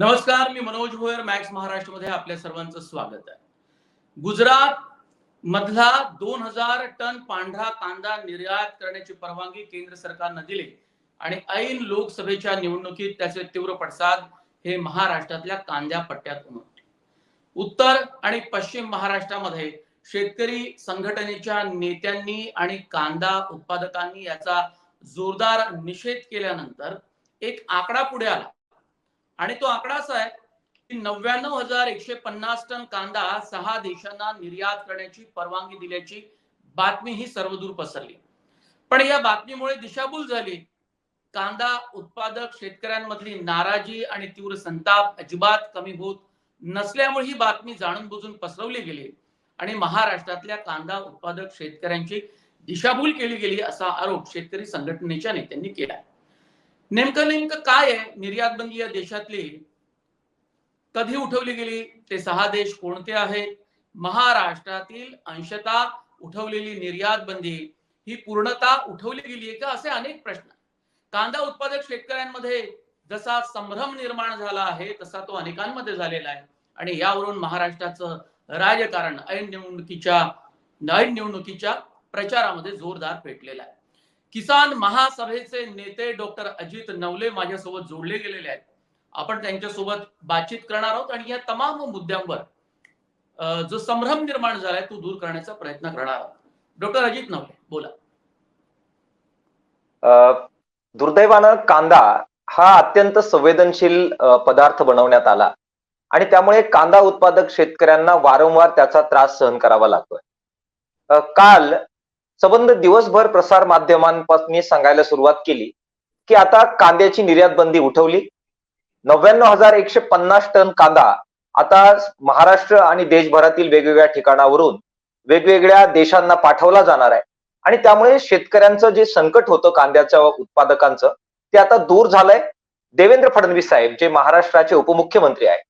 नमस्कार मी मनोज भोयर मॅक्स महाराष्ट्रमध्ये आपल्या सर्वांचं स्वागत आहे. गुजरात मधला दोन हजार टन पांढरा कांदा निर्यात करण्याची परवानगी केंद्र सरकारनं दिली आणि ऐन लोकसभेच्या निवडणुकीत त्याचे तीव्र पडसाद हे महाराष्ट्रातल्या कांद्या पट्ट्यात उमटले. उत्तर आणि पश्चिम महाराष्ट्रामध्ये शेतकरी संघटनेच्या नेत्यांनी आणि कांदा उत्पादकांनी याचा जोरदार निषेध केल्यानंतर एक आकडा पुढे आला. आणि तो आकडा असा आहे की नव्याण्णव हजार एकशे पन्नास टन कांदा सहा देशांना निर्यात करण्याची परवानगी दिल्याची बातमी ही सर्वदूर पसरली. पण या बातमीमुळे दिशाभूल झाली. कांदा उत्पादक शेतकऱ्यांमधली नाराजी आणि तीव्र संताप अजिबात कमी होत नसल्यामुळे ही बातमी जाणून बुजून पसरवली गेली. आणि महाराष्ट्रातल्या कांदा उत्पादक शेतकऱ्यांची दिशाभूल केली गेली असा आरोप शेतकरी संघटनेच्या नेत्यांनी केला नेमकं नेमकं काय आहे? निर्यात बंदी या देशातली कधी उठवली गेली? ते सहा देश कोणते आहेत? महाराष्ट्रातील अंशता उठवलेली निर्यात बंदी ही पूर्णता उठवली गेली आहे का? असे अनेक प्रश्न कांदा उत्पादक शेतकऱ्यांमध्ये जसा संभ्रम निर्माण झाला आहे तसा तो अनेकांमध्ये झालेला आहे. आणि यावरून महाराष्ट्राचं राजकारण ऐन निवडणुकीच्या ऐन निवडणुकीच्या प्रचारामध्ये जोरदार पेटलेला आहे. किसान महासभेचे नेते डॉक्टर अजित नवले माझ्यासोबत जोडले गेलेले आहेत. आपण त्यांच्यासोबत बातचीत करणार आहोत आणि या तमाम मुद्द्यांवर जो संभ्रम निर्माण झालाय तो दूर करण्याचा प्रयत्न करणार आहोत. डॉक्टर अजित नवले बोला. दुर्दैवानं कांदा हा अत्यंत संवेदनशील पदार्थ बनवण्यात आला आणि त्यामुळे कांदा उत्पादक शेतकऱ्यांना वारंवार त्याचा त्रास सहन करावा लागतोय. काल संबंध दिवसभर प्रसार माध्यमांपासून सांगायला सुरुवात केली की आता कांद्याची निर्यात बंदी उठवली. नव्याण्णव हजार एकशे पन्नास टन कांदा आता महाराष्ट्र आणि देशभरातील वेगवेगळ्या ठिकाणावरून वेगवेगळ्या देशांना पाठवला जाणार आहे. आणि त्यामुळे शेतकऱ्यांचं जे संकट होतं कांद्याच्या उत्पादकांचं ते आता दूर झालंय. देवेंद्र फडणवीस साहेब जे महाराष्ट्राचे उपमुख्यमंत्री आहेत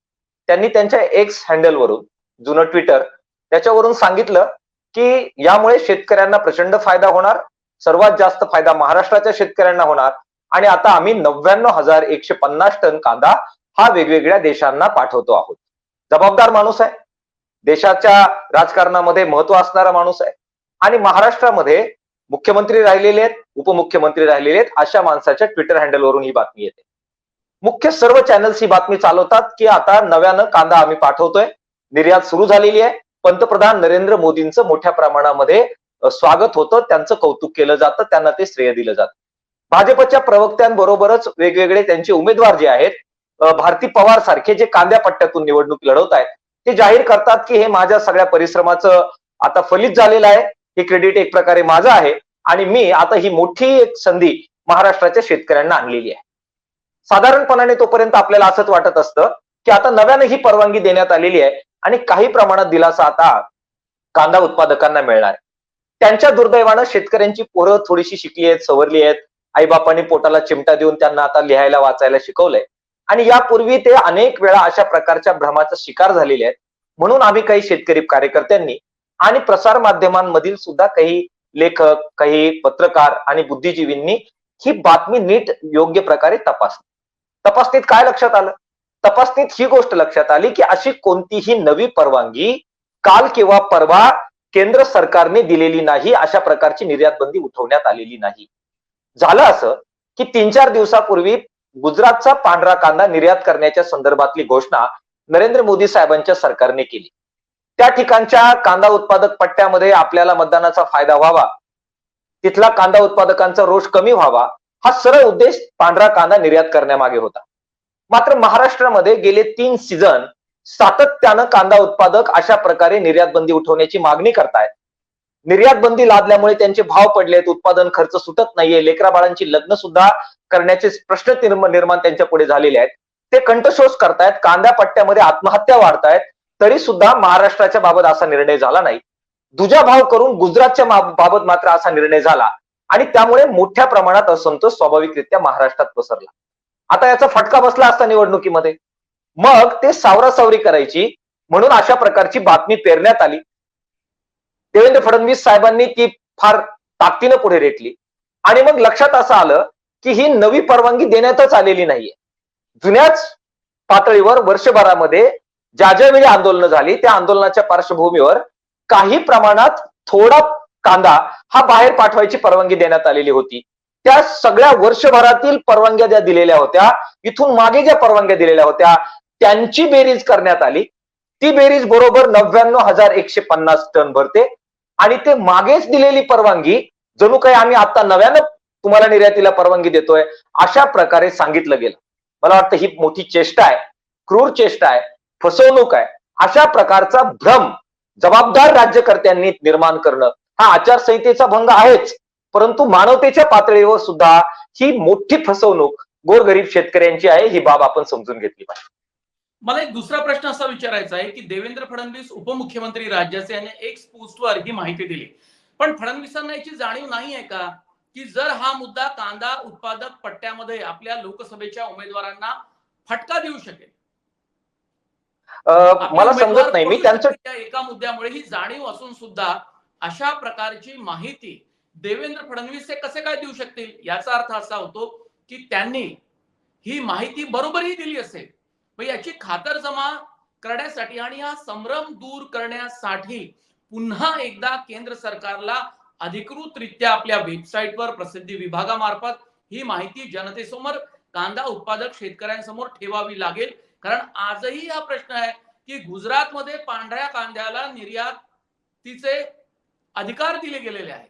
त्यांनी त्यांच्या एक्स हँडलवरून जुनं ट्विटर त्याच्यावरून सांगितलं की यामुळे शेतकऱ्यांना प्रचंड फायदा होणार सर्वात जास्त फायदा महाराष्ट्राच्या शेतकऱ्यांना होणार. आणि आता आम्ही नव्याण्णव हजार एकशे पन्नास टन कांदा हा वेगवेगळ्या देशांना पाठवतो आहोत. जबाबदार माणूस आहे. देशाच्या राजकारणामध्ये महत्त्व असणारा माणूस आहे. आणि महाराष्ट्रामध्ये मुख्यमंत्री राहिलेले आहेत उपमुख्यमंत्री राहिलेले आहेत अशा माणसाच्या ट्विटर हँडलवरून ही बातमी येते. मुख्य सर्व चॅनल्स ही बातमी चालवतात की आता नव्यानं कांदा आम्ही पाठवतोय. निर्यात सुरू झालेली आहे. पंतप्रधान नरेंद्र मोदींचं मोठ्या प्रमाणामध्ये स्वागत होतं त्यांचं कौतुक केलं जातं त्यांना ते श्रेय दिलं जातं. भाजपच्या प्रवक्त्यांबरोबरच वेगवेगळे त्यांचे उमेदवार जे आहेत भारती पवार सारखे जे कांद्या पट्ट्यातून निवडणूक लढवत आहेत ते जाहीर करतात की हे माझ्या सगळ्या परिश्रमाचं आता फलित झालेलं आहे हे क्रेडिट एक प्रकारे माझं आहे आणि मी आता ही मोठी एक संधी महाराष्ट्राच्या शेतकऱ्यांना आणलेली आहे. साधारणपणाने तोपर्यंत आपल्याला असंच वाटत असतं की आता नव्यानं ही परवानगी देण्यात आलेली आहे आणि काही प्रमाणात दिलासा आता कांदा उत्पादकांना मिळणार. आहे त्यांच्या दुर्दैवानं शेतकऱ्यांची पोरं थोडीशी शिकली आहेत सवरली आहेत. आईबापांनी पोटाला चिमटा देऊन त्यांना आता लिहायला वाचायला शिकवलंय. आणि यापूर्वी ते अनेक वेळा अशा प्रकारच्या भ्रमाचा शिकार झालेले आहेत. म्हणून आम्ही काही शेतकरी कार्यकर्त्यांनी आणि प्रसार माध्यमांमधील सुद्धा काही लेखक काही पत्रकार आणि बुद्धिजीवींनी ही बातमी नीट योग्य प्रकारे तपासली. तपासणीत काय लक्षात आलं? तपासणीत ही गोष्ट लक्षात आली की अशी कोणतीही नवी परवानगी काल किंवा परवा केंद्र सरकारने दिलेली नाही अशा प्रकारची निर्यात बंदी उठवण्यात आलेली नाही. झालं असं की तीन चार दिवसापूर्वी गुजरातचा पांढरा कांदा निर्यात करण्याच्या संदर्भातली घोषणा नरेंद्र मोदी साहेबांच्या सरकारने केली. त्या ठिकाणच्या कांदा उत्पादक पट्ट्यामध्ये आपल्याला मतदानाचा फायदा व्हावा तिथला कांदा उत्पादकांचा रोष कमी व्हावा हा सरळ उद्देश पांढरा कांदा निर्यात करण्यामागे होता. मात्र महाराष्ट्रामध्ये गेले तीन सीझन सातत्यानं कांदा उत्पादक अशा प्रकारे निर्यात बंदी उठवण्याची मागणी करतायत. निर्यात बंदी लादल्यामुळे त्यांचे भाव पडलेत उत्पादन खर्च सुटत नाहीये लेकरा बाळांची लग्न सुद्धा करण्याचे प्रश्न निर्माण त्यांच्या पुढे झालेले आहेत. ते कंठशोष करतायत कांदा पट्ट्यामध्ये आत्महत्या वाढतायत तरी सुद्धा महाराष्ट्राच्या बाबत असा निर्णय झाला नाही. दुजा भाव करून गुजरातच्या बाबत मात्र असा निर्णय झाला आणि त्यामुळे मोठ्या प्रमाणात असंतोष स्वाभाविकरित्या महाराष्ट्रात पसरला. आता याचा फटका बसला असता निवडणुकीमध्ये. मग ते सावरासावरी करायची म्हणून अशा प्रकारची बातमी पेरण्यात आली. देवेंद्र फडणवीस साहेबांनी ती फार ताकदीनं पुढे रेटली. आणि मग लक्षात असं आलं की ही नवी परवानगी देण्यातच आलेली नाहीये. जुन्याच पातळीवर वर्षभरामध्ये ज्या ज्या वेळी आंदोलनं झाली त्या आंदोलनाच्या पार्श्वभूमीवर काही प्रमाणात थोडा कांदा हा बाहेर पाठवायची परवानगी देण्यात आलेली होती. त्या सगळ्या वर्षभरातील परवानग्या ज्या दिलेल्या होत्या. इथून मागे ज्या परवानग्या दिलेल्या होत्या त्यांची बेरीज करण्यात आली. ती बेरीज बरोबर नव्याण्णव हजार एकशे पन्नास टन भरते. आणि ते मागेच दिलेली परवानगी जणू काही आम्ही आता नव्यानं तुम्हाला निर्यातीला परवानगी देतोय अशा प्रकारे सांगितलं गेलं. मला वाटतं ही मोठी चेष्टा आहे क्रूर चेष्टा आहे फसवणूक आहे. अशा प्रकारचा भ्रम जबाबदार राज्यकर्त्यांनी निर्माण करणं हा आचारसंहितेचा भंग आहेच. परंतु मानवतेच्या पातळीवर सुद्धा ही मोठी फसवणूक गोरगरीब शेतकऱ्यांची आहे ही बाब आपण समजून घेतली पाहिजे. मला एक दुसरा प्रश्न असा विचारायचा आहे की देवेंद्र फडणवीस उपमुख्यमंत्री राज्याचे यांनी एक्स पोस्टवर ही माहिती दिली. पण फडणवीसांना याची जाणीव नाही आहे का? की जर हा मुद्दा कांदा उत्पादक पट्ट्यामध्ये आपल्या लोकसभेच्या उमेदवारांना फटका देऊ शकेल? मला समजत नाही. मी पळू त्यांचं शकतील त्या एका मुद्द्यामुळे ही जाणीव असून सुद्धा अशा प्रकारची माहिती देवेंद्र फडणवीस हे कसे काय देऊ शकतील? याचा अर्थ असा होतो की त्यांनी ही माहिती बरोबरही दिली असेल. मग याची खातरजमा करण्यासाठी आणि हा संभ्रम दूर करण्यासाठी पुन्हा एकदा केंद्र सरकारला अधिकृतरित्या आपल्या वेबसाईटवर प्रसिद्धी विभागामार्फत ही माहिती जनतेसमोर कांदा उत्पादक शेतकऱ्यांसमोर ठेवावी लागेल. कारण आजही हा प्रश्न आहे की गुजरातमध्ये पांढऱ्या कांद्याला निर्यातीचे अधिकार दिले गेलेले आहेत.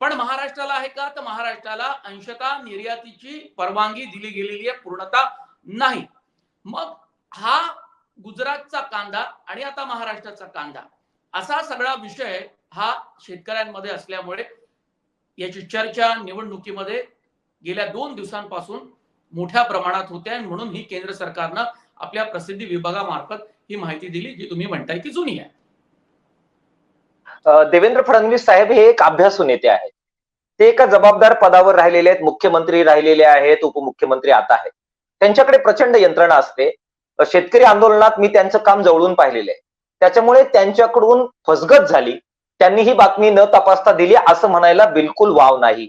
पण महाराष्ट्राला आहे का? तर महाराष्ट्राला अंशतः निर्यातीची परवानगी दिली गेलेली आहे पूर्णता नाही. मग हा गुजरातचा कांदा आणि आता महाराष्ट्राचा कांदा असा सगळा विषय हा शेतकऱ्यांमध्ये असल्यामुळे याची चर्चा निवडणुकीमध्ये गेल्या दोन दिवसांपासून मोठ्या प्रमाणात होते आणि म्हणून ही केंद्र सरकारनं आपल्या प्रसिद्धी विभागामार्फत ही माहिती दिली जी तुम्ही म्हणताय की जुनी आहे. देवेंद्र फडणवीस साहेब हे एक अभ्यासू नेते आहेत. ते एका जबाबदार पदावर राहिलेले आहेत मुख्यमंत्री राहिलेले आहेत उपमुख्यमंत्री आता आहेत. त्यांच्याकडे प्रचंड यंत्रणा असते. शेतकरी आंदोलनात मी त्यांचं काम जवळून पाहिलेलं आहे. त्याच्यामुळे त्यांच्याकडून फसगत झाली. त्यांनी ही बातमी न तपासता दिली असं म्हणायला बिलकुल वाव नाही.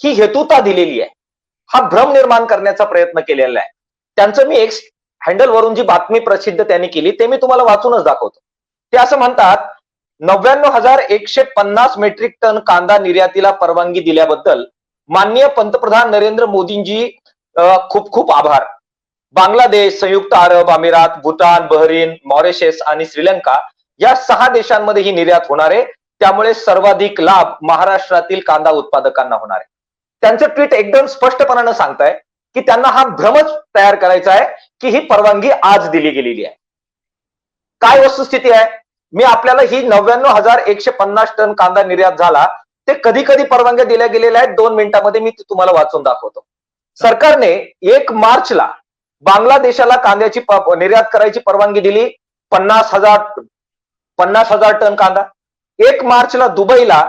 ही हेतुता दिलेली आहे. हा भ्रम निर्माण करण्याचा प्रयत्न केलेला आहे. त्यांचं मी एक हँडलवरून जी बातमी प्रसिद्ध त्यांनी केली ते मी तुम्हाला वाचूनच दाखवतो. ते असं म्हणतात नव्याण्णव हजार एकशे पन्नास मेट्रिक टन कांदा निर्यातीला परवानगी दिल्याबद्दल माननीय पंतप्रधान नरेंद्र मोदींजी खूप खूप आभार. बांगलादेश संयुक्त अरब अमिरात भूतान बहरीन मॉरिशस आणि श्रीलंका या सहा देशांमध्ये ही निर्यात होणार आहे त्यामुळे सर्वाधिक लाभ महाराष्ट्रातील कांदा उत्पादकांना होणार आहे. त्यांचं ट्विट एकदम स्पष्टपणानं सांगताय की त्यांना हा भ्रमच तयार करायचा आहे की ही परवानगी आज दिली गेलेली आहे. काय वस्तुस्थिती आहे? मी आपल्याला ही नव्याण्णव हजार एकशे पन्नास टन कांदा निर्यात झाला ते कधी कधी परवानग्या दिल्या गेलेल्या आहेत. दोन मिनिटांमध्ये मी तुम्हाला वाचून दाखवतो. सरकारने एक मार्चला बांगलादेशाला कांद्याची निर्यात करायची परवानगी दिली. पन्नास हजार पन्नास हजार टन कांदा. एक मार्चला दुबईला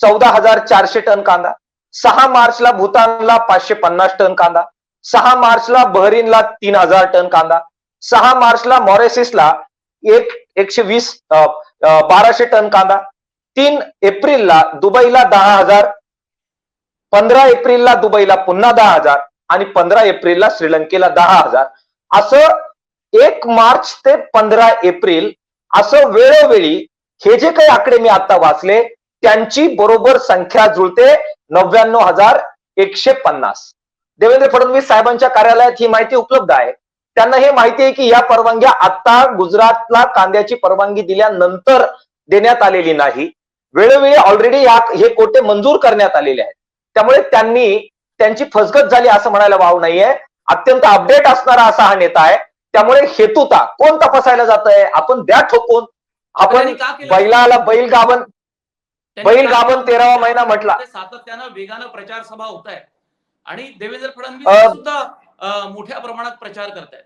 चौदा हजार चारशे टन कांदा. सहा मार्चला भूतानला पाचशे पन्नास टन कांदा. सहा मार्चला बहरीनला तीन हजार टन कांदा. सहा मार्चला मॉरेसिसला एक एकशे वीस बाराशे टन कांदा. तीन एप्रिलला दुबईला दहा हजार पंधरा एप्रिलला दुबईला पुन्हा दहा हजार आणि पंधरा एप्रिलला श्रीलंकेला दहा हजार. असं एक मार्च ते पंधरा एप्रिल असं वेळोवेळी हे जे काही आकडे मी आता वाचले त्यांची बरोबर संख्या जुळते नव्याण्णव हजार एकशे पन्नास. देवेंद्र फडणवीस साहेबांच्या कार्यालयात ही माहिती उपलब्ध आहे. त्यांना हे माहिती आहे की या परवानग्या आता गुजरातला कांद्याची परवानगी दिल्यानंतर देण्यात आलेली नाही. वेळोवेळी ऑलरेडी या हे कोटे मंजूर करण्यात आलेले आहेत. त्यामुळे त्यांनी त्यांची फसगत झाली असं म्हणायला वाव नाहीये. अत्यंत अपडेट असणारा असा हा नेता आहे. त्यामुळे हेतुता कोण तपासायला जात आहे आपण द्या ठोकून. आपण? बैलाला बैल गावन बैल केलं? तेरावा महिना म्हटला. सातत्यानं वेगानं प्रचार सभा होत आहेत आणि देवेंद्र फडणवीस सुद्धा मोठ्या प्रमाणात प्रचार करतायत.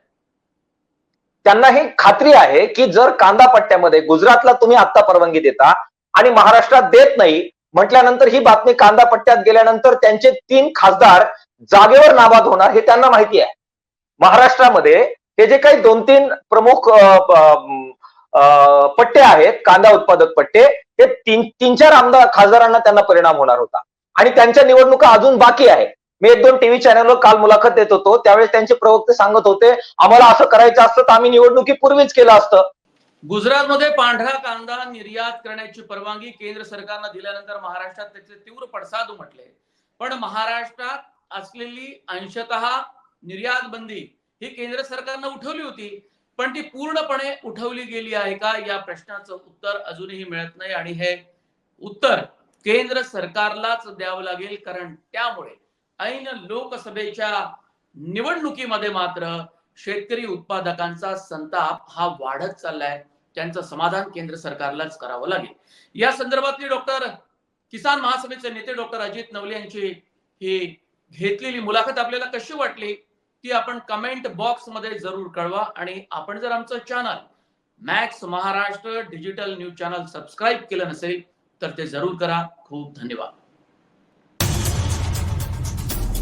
त्यांना ही खात्री आहे की जर कांदा पट्ट्यामध्ये गुजरातला तुम्ही आता परवानगी देता आणि महाराष्ट्रात देत नाही म्हटल्यानंतर ही बातमी कांदा पट्ट्यात गेल्यानंतर त्यांचे तीन खासदार जागेवर नाबाद होणार हे त्यांना माहिती आहे. महाराष्ट्रामध्ये हे जे काही दोन तीन प्रमुख पट्टे आहेत कांदा उत्पादक पट्टे हे तीन तीन चार आमदार खासदारांना त्यांना परिणाम होणार होता. आणि त्यांच्या निवडणुका अजून बाकी आहेत. मी एक दोन टीव्ही चॅनलवर काल मुलाखत देत होतो. त्यावेळेस त्यांचे प्रवक्ते सांगत होते आम्हाला असं करायचं असतं तर आम्ही निवडणुकीपूर्वीच केलं असतं. गुजरातमध्ये पांढरा कांदा निर्यात करण्याची परवानगी केंद्र सरकारनं दिल्यानंतर महाराष्ट्रात त्याचे तीव्र पडसाद उमटले. पण महाराष्ट्रात असलेली अंशत निर्यात बंदी ही केंद्र सरकारनं उठवली होती. पण ती पूर्णपणे उठवली गेली आहे का? या प्रश्नाचं उत्तर अजूनही मिळत नाही आणि हे उत्तर केंद्र सरकारलाच द्यावं लागेल कारण त्यामुळे ऐन लोकसभेच्या निवडणुकीमध्ये मात्र शेतकरी उत्पादकांचा संताप हा वाढत चाललाय. त्यांचं समाधान केंद्र सरकारलाच करावं लागेल. या संदर्भातली डॉक्टर किसान महासभेचे नेते डॉक्टर अजित नवले यांची ही घेतलेली मुलाखत आपल्याला कशी वाटली ती आपण कमेंट बॉक्समध्ये जरूर कळवा आणि आपण जर आमचं channel Max Maharashtra digital news channel subscribe केलं नसेल तर ते जरूर करा. खूप धन्यवाद.